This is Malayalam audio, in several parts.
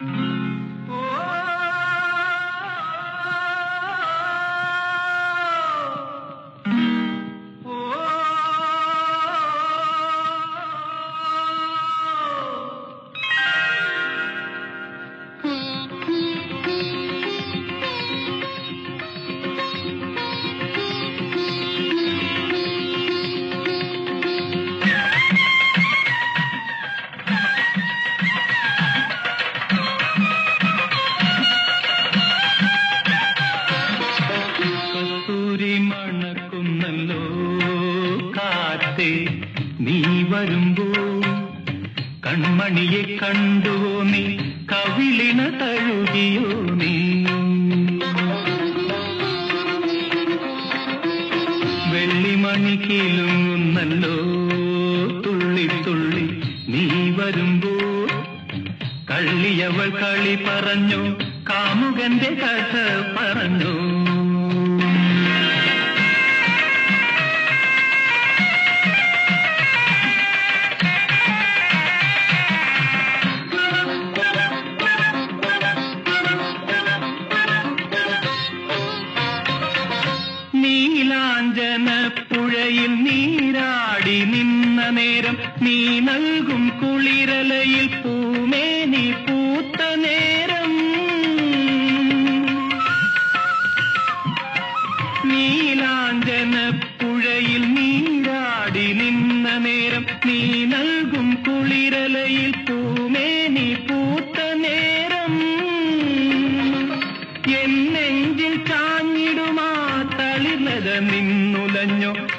കസ്തൂരി വരുമ്പോ കൺമണിയെ കണ്ടുവോ നീ കവിളിണ തഴുകിയോ നീ. വെള്ളിമണി കിലുങ്ങുന്നല്ലോ തുള്ളി തുള്ളി നീ വരുമ്പോ കള്ളിയവൾ കളി പറഞ്ഞു കാമുകന്റെ കഥ പറഞ്ഞു.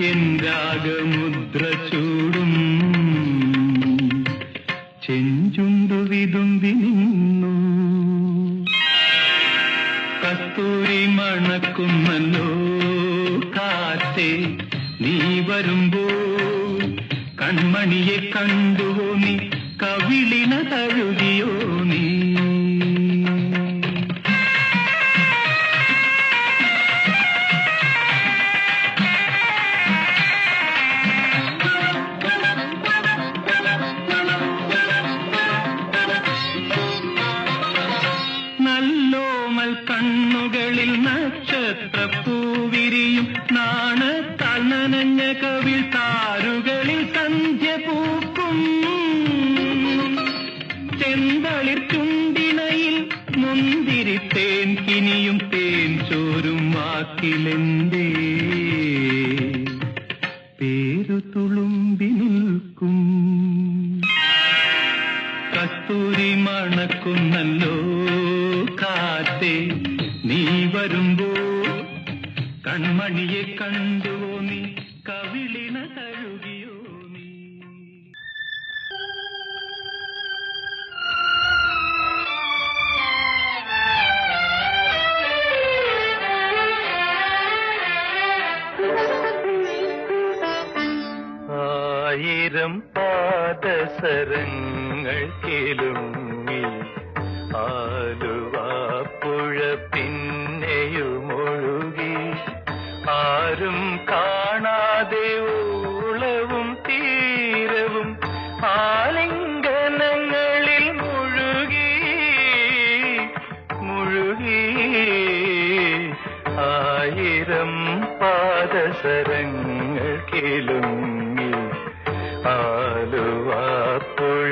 എൻ രാഗമുദ്ര ചൂടും. ചെഞ്ചുണ്ടു വിതുമ്പി നിന്നു. കസ്തൂരി മണക്കുന്നല്ലോ കാറ്റേ നീ വരുമ്പോ. കൺമണിയെ കണ്ടുവോ കവിളിന തഴുകിയോ ചെന്തളിർ ചുണ്ടിണയിൽ മുന്തിരി തേൻ കിനിയും തേൻ ചോരും വാക്കിലെന്തേ? പേരു തുളുമ്പി നിൽക്കും. കസ്തൂരി മണക്കുന്നല്ലോ കാത്തേ നീ വരുമ്പോ കൺമണിയെ കണ്ടുവോ നീ? കിലുങ്ങി ആലുവാപ്പുഴ പിന്നെയുമൊഴുകി ആരും കാണാതെ ഊളവും തീരവും ആലിംഗനങ്ങളിൽ മുഴുകി മുഴുകി ആയിരം പാദസരങ്ങൾ കിലുങ്ങി ആലുവാപ്പുഴ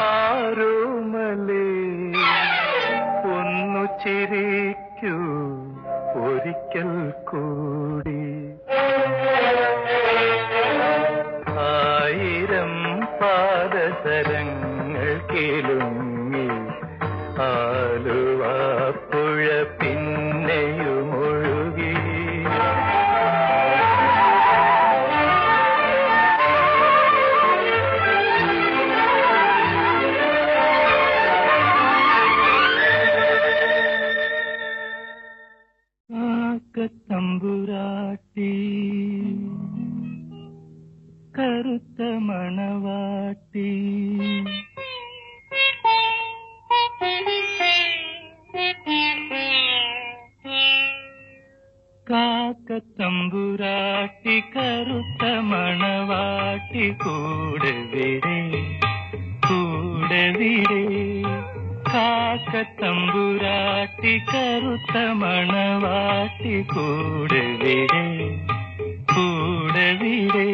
ആരോമലേ? ഒന്നു ചിരിക്കൂ ഒരിക്കൽ കൂടി. ആയിരം പാദസരങ്ങൾ കേളുങ്ങി ആലുവ കാക്കത്തമ്പുരാട്ടി കറുത്ത മണവാട്ടി കൂടെ വിടേ കൂടെ വിടേ. കാക്കത്തമ്പുരാട്ടി കറുത്ത മണവാട്ടി കൂടെ വിടേ കൂടെ വിടേ.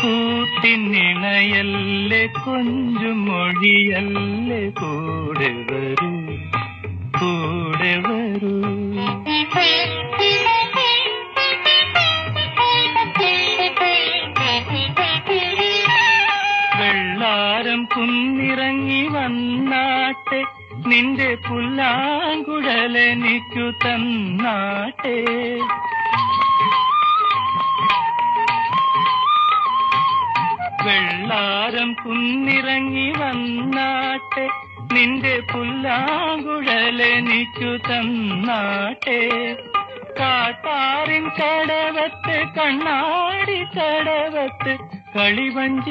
കൂട്ടിനിണയല്ലേ കൊഞ്ചും മൊഴിയല്ലേ കൂടെ വരൂ കൂടെ വരൂ. വെള്ളാരം കുന്നിറങ്ങി വന്നാട്ടെ നിന്റെ പുല്ലാങ്കുഴലെനിക്കു തന്നാട്ടെ. വെള്ളാരം കുന്നിറങ്ങി വന്നാട്ടെ നിന്റെ പുല്ലാങ്കുഴലെനിക്കു തന്നാട്ടെ. കാട്ടാറിൻ കടവത്ത് കണ്ണാടി കടവത്ത് കളിവഞ്ചി